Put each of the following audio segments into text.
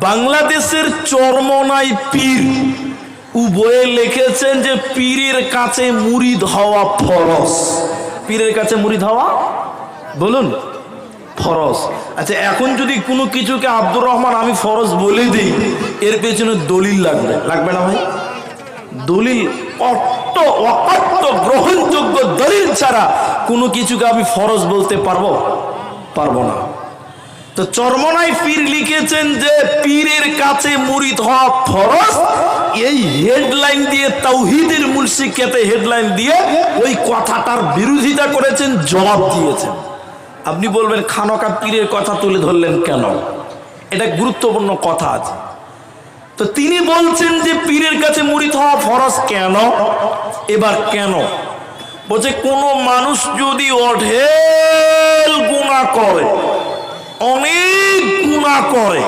বাংলাদেশের চরমনাই পীর। উভয়ে লিখেছেন যে পীরের কাছে মুরিদ হওয়া ফরস পীরের কাছে মুরিদ হওয়া? বলুন, ফরজ। আচ্ছা এখন যদি কোনো কিছুকে আব্দুর রহমান আমি ফরজ বলে দিই, এর পেছনে দলিল লাগবে। লাগবে না ভাই? দলিল অট্ট অকট্ট গ্রহণযোগ্য দলিল ছাড়া কোনো কিছুকে আমি ফরজ বলতে পারব? পারব না। তো চরমনাই পীর লিখেছেন যে পীরের কাছে মুরিদ হওয়া ফরজ। এই হেডলাইন দিয়ে তাওহিদের মুলসিকেতে হেডলাইন দিয়ে ওই কথাটার বিরোধিতা করেছেন, জবাব দিয়েছেন। আপনি বলবেন, খানকা পীরের কথা তুলে ধরলেন কেন? এটা গুরুত্বপূর্ণ কথা আছে। তো তিনি বলছেন যে পীরের কাছে মুরিদ হওয়া ফরজ কেন? এবার কেন? বলছে, কোনো মানুষ যদি অঢেল গুণা করে অনেক গুণা করে।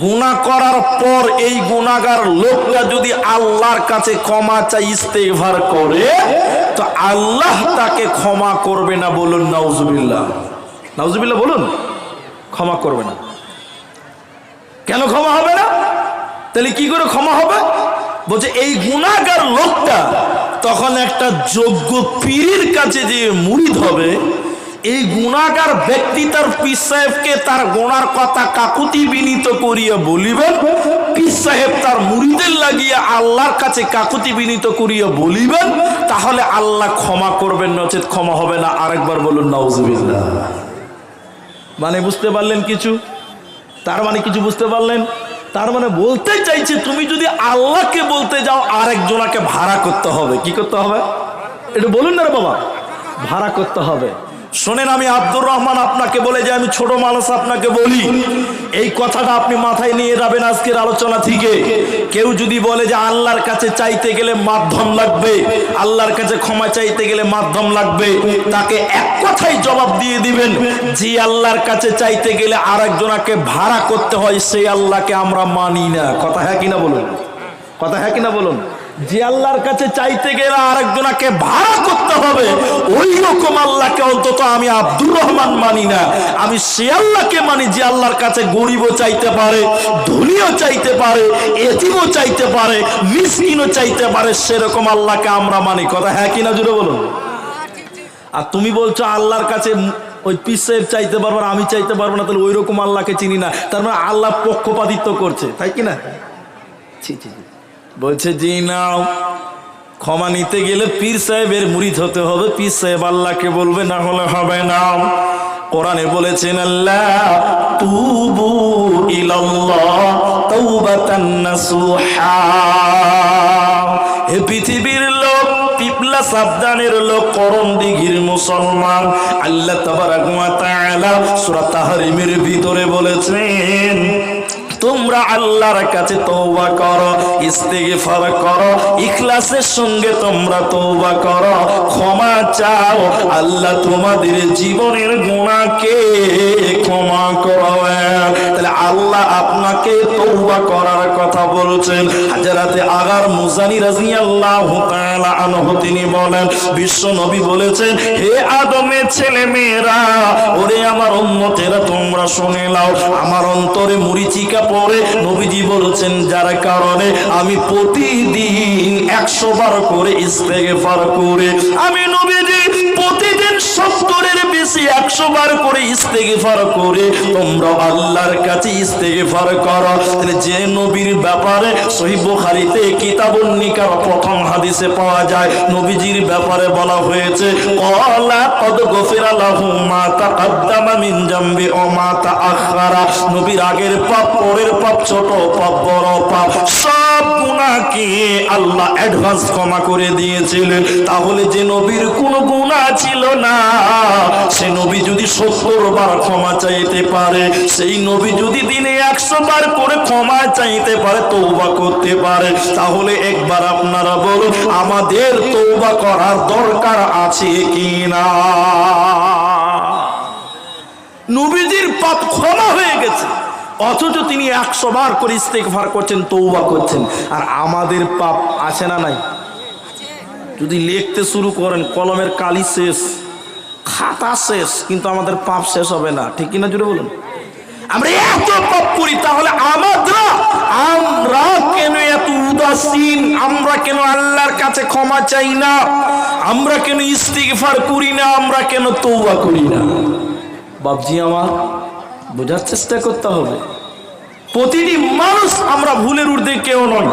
গুণা করার পর এই গুণাগার লোকটা যদি আল্লাহর কাছে ক্ষমা চাই ইস্তেগফার করে, তো আল্লাহ তাকে ক্ষমা করবে না বলুন, নাউজুবিল্লাহ। নাউজুবিল্লাহ বলুন, ক্ষমা করবে না। কেন ক্ষমা হবে না? তাহলে কি করে ক্ষমা হবে? বলছে, এই গুণাগার লোকটা তখন একটা যোগ্য পীরের কাছে যে মুরিদ হবে এই গুণাগার ব্যক্তি তার পীর সাহেবকে তার গোনার কথা কাকুতি বিনীত করিয়া বলিবেন, পীর সাহেব তার মুরিদের লাগিয়ে আল্লাহর কাছে কাকুতি বিনীত করিয়া বলিবেন, তাহলে আল্লাহ ক্ষমা করবেন, নচেত ক্ষমা হবে না। আরেকবার বলুন, নাউজুবিল্লাহ। মানে বুঝতে পারলেন কিছু? তার মানে কিছু বুঝতে পারলেন? তার মানে বলতে চাইছে, তুমি যদি আল্লাহকে বলতে যাও, আরেকজনাকে ভাড়া করতে হবে। কি করতে হবে? এটা বলুন না বাবা, ভাড়া করতে হবে। শোনেন, আমি আব্দুর রহমান আপনাকে বলে যে আমি ছোট মানুষ আপনাকে বলি। এই কথাটা আপনি মাথায় নিয়ে যাবেন আজকের আলোচনা থেকে। কেউ যদি বলে যে আল্লাহর কাছে চাইতে গেলে মাধ্যম লাগবে, আল্লাহর কাছে ক্ষমা চাইতে গেলে মাধ্যম লাগবে, তাকে এক কথাই জবাব দিয়ে দিবেন, যে আল্লাহর কাছে চাইতে গেলে আরেকজনাকে ভাড়া করতে হয়, সেই আল্লাহকে আমরা মানি না। কথা হ্যাঁ কিনা বলুন? কথা হ্যাঁ কিনা বলুন? যে আল্লাহর কাছে চাইতে গেলে আরেকজনাকে ভাড়া করতে হবে, ওই রকম আল্লাহকে অন্তত আমি আব্দুর রহমান মানি না। আমি সে আল্লাহকে মানি যে আল্লাহর কাছে গরিবও চাইতে পারে, ধনীও চাইতে পারে, এতিমও চাইতে পারে, মিসকিনও চাইতে পারে, সেরকম আল্লাহকে আমরা মানি। কথা হ্যাঁ কিনা জুড়ে বলুন? আর তুমি বলছো আল্লাহর কাছে ওই পিস সাহেব চাইতে পারব না, আমি চাইতে পারব না, তাহলে ওই রকম আল্লাহকে চিনি না। তার মানে আল্লাহ পক্ষপাতিত্ব করছে, তাই কি না? ছি ছি ছি। বলছে, জি নাও। ক্ষমা নিতে গেলে পীর সাহেবের মুরিদ হতে হবে। পীর সাহেব আল্লাহকে বলবে, না হলে হবে না। কোরআনে বলেছেন, আল্লাহ হে পৃথিবীর লোক, পিপলা সাবধানের লোক, করম দিঘির মুসলমান। আল্লাহ তাবারাক ওয়া ভিতরে বলেছেন তোমরা আল্লাহর কাছে তওবা করো, ইস্তেগফার করো, ইখলাসের সঙ্গে তোমরা তওবা করো। ক্ষমা চাও, আল্লাহ তোমাদের জীবনের গুনাহকে ক্ষমা করবেন তাহলে আল্লাহ আপনাকে তওবা করার কথা বলছেন। হাজারাতে আগার মুজানি রাদিয়াল্লাহু তাআলা আনহু তিনি বলেন, বিশ্ব নবী বলেছেন, হে আদমের ছেলে মেয়েরা ওরে আমার উম্মতেরা, তোমরা শুনে নাও, আমার অন্তরে মরিচিকা পড়ে নবীজি বলেছেন যার কারণে আমি প্রতিদিন একশো বার করে ইস্তেগফার করে। আমি প্রতিদিন বেশি একশো বার করে ইস্তেগফার করে, তোমরা আল্লাহর কাছে ইস্তেগফার করো। যে নবীর ব্যাপারে সহি বুখারীতে নিকার প্রথম হাদিসে পাওয়া যায়, নবীজির ব্যাপারে বলা হয়েছে, কলা কদ মিন ও নবীর আগের পাপ, পরের পাপ, ছোট পাপ, বড় পাপ, সব গুনাহকে আল্লাহ অ্যাডভান্স ক্ষমা করে দিয়েছিলেন তাহলে যে নবীর কোনো গুনাহ ছিল না, সে নবী যদি সত্তর বার ক্ষমা চাইতে পারে, সেই নবী যদি দিনে একশো বার করে ক্ষমা চাইতে পারে তৌবা করতে পারে। তাহলে একবার আপনারা বলুন, আমাদের তৌবা করার দরকার আছে কি না অথচ তিনি একশো বার করে ইস্তেকভার করছেন তৌবা করছেন। আর আমাদের পাপ আছে না নাই? যদি লিখতে শুরু করেন, কলমের কালি শেষ, খাতা শেষ, কিন্তু আমাদের পাপ শেষ হবে না। ঠিক কিনা জুড়ে বলুন? আমরা এত পাপ করি, তাহলে আমরা আমরা কেন এত উদাসীন? আমরা কেন আল্লাহর কাছে ক্ষমা চাই না? আমরা কেন ইস্তিগফার করি না? আমরা কেন তৌবা করি না? বাবজি আমার বোঝার চেষ্টা করতে হবে। প্রতিটি মানুষ আমরা ভুলের ঊর্ধ্বে কেউ নয়।